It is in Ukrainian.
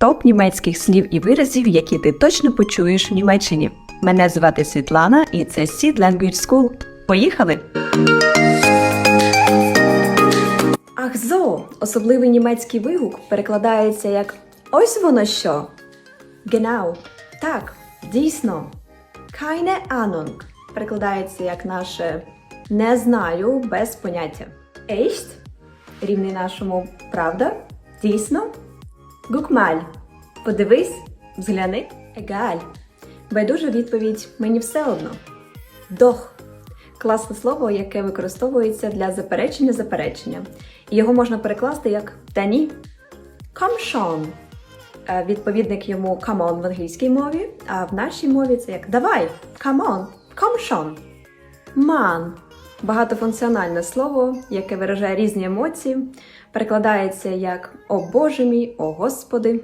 топ німецьких слів і виразів, які ти точно почуєш в Німеччині. Мене звати Світлана, і це Seed Language School. Поїхали! Ах зо! Особливий німецький вигук перекладається як Ось воно що. Genau. Так, дійсно. Keine Ahnung перекладається як наше не знаю без поняття. Echt рівний нашому правда? Дійсно? Mal. Подивись, взгляни. Egal. Байдужа відповідь мені все одно. Doch. Класне слово, яке використовується для заперечення заперечення. Його можна перекласти як та ні. Schon. Е, Відповідник йому on в англійській мові, а в нашій мові це як давай, come come schon. Man. Багатофункціональне слово, яке виражає різні емоції, перекладається як О Боже мій, о Господи.